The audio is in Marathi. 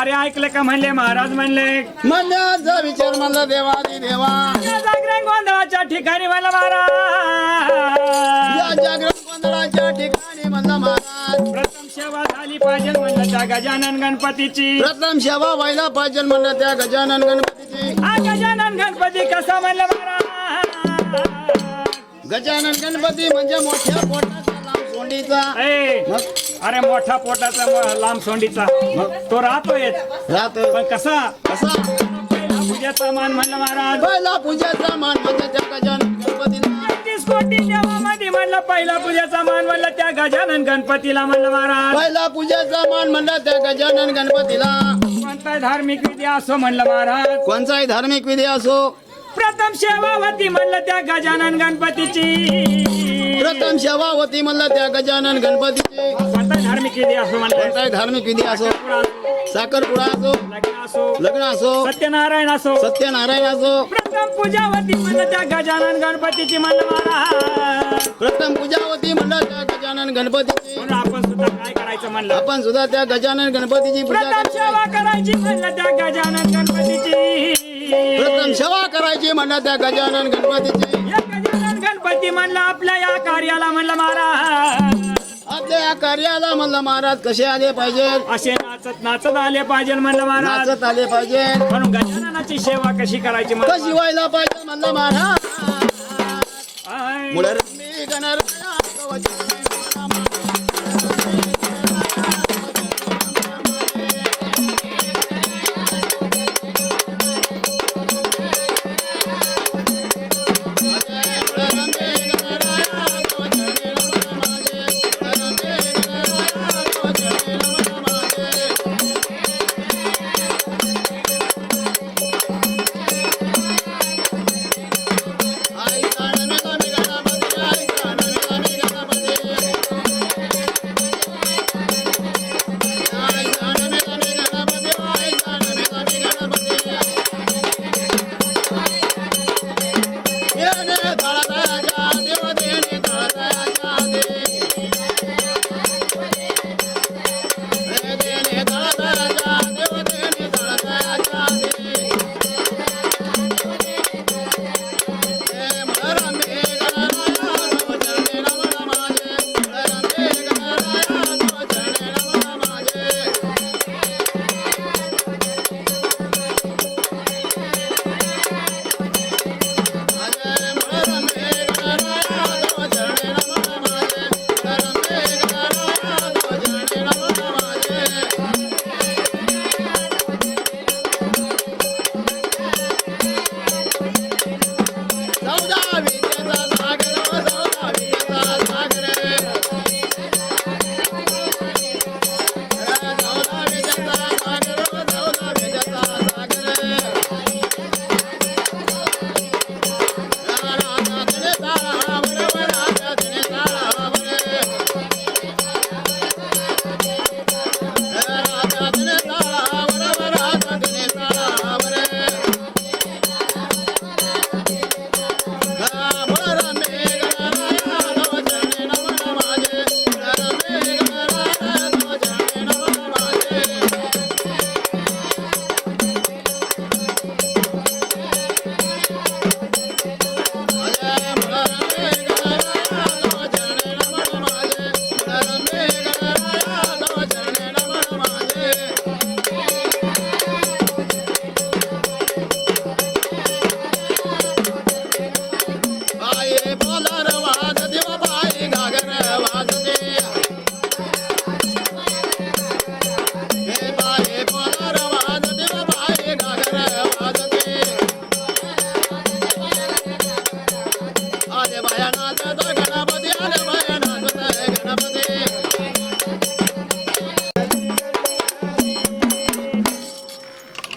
अरे ऐकलं का म्हणले महाराज म्हणले? म्हणण्याचा विचार म्हणला देवादी देवा. या जागरण गोंधळाच्या ठिकाणी म्हणलं महाराज. या जागरण गोंधळाच्या ठिकाणी म्हणला महाराज. प्रथम सेवा झाली पाहिजे म्हणलं त्या गजानन गणपतीची. प्रथम सेवा व्हायला पाहिजे म्हणलं त्या गजानन गणपतीची. हा गजानन गणपती कसा म्हणलं महाराज? गजानन गणपती म्हणजे मोठ्या पोटाचा लांब सोंडीचा. ए, मग अरे मोठा पोटाचा म- लांब सोंडीचा. तो राहतो येत राहत पण कसा? कसा? पहिला पूजेचा मान म्हणलं महाराज. पहिला पूजेचा मान म्हणजे त्या गजानन गणपतीला. तेहतीस कोटी देवामध्ये म्हणलं पहिला पूजेचा मान म्हणलं त्या गजानन गणपतीला म्हणलं महाराज. पहिला पूजेचा मान म्हणला त्या गजानन गणपतीला. कोणता धार्मिक विधी असो म्हणलं महाराज. कोणताही धार्मिक विधी असो प्रथम सेवावती म्हणलं त्या गजानन गणपतीची. प्रथम सेवा होती म्हणलं त्या गजानन गणपतीची. कोणता धार्मिक विधी असो म्हणलं. कोणताही धार्मिक विधी असो. साखरपुडा असो. लग्न असो. लग्न असो. सत्यनारायण असो. सत्यनारायण असो. प्रथम पूजावती म्हणलं त्या गजानन गणपतीची म्हणलं महाराज. प्रथम पूजा होती म्हणलं त्या गजानन गणपतीची. म्हणून आपण सुद्धा काय करायचं म्हणलं. आपण सुद्धा त्या गजानन गणपतीची पूजा प्रथम करायची. सेवा करायची म्हणलं त्या गजानन गणपतीची. प्रथम सेवा करायची म्हणलं त्या गजानन गणपतीची. गजानन गणपती म्हणलं आपल्या या कार्याला म्हणलं महाराज. आपल्या या कार्याला म्हणलं महाराज कसे आले पाहिजे? असे नाचत नाचत आले पाहिजे म्हणलं महाराज. नाचत आले पाहिजे. म्हणून गजाननाची सेवा कशी करायची म्हणलं कशी व्हायला पाहिजे म्हणलं महाराज. मुळरंबी गणराया कवची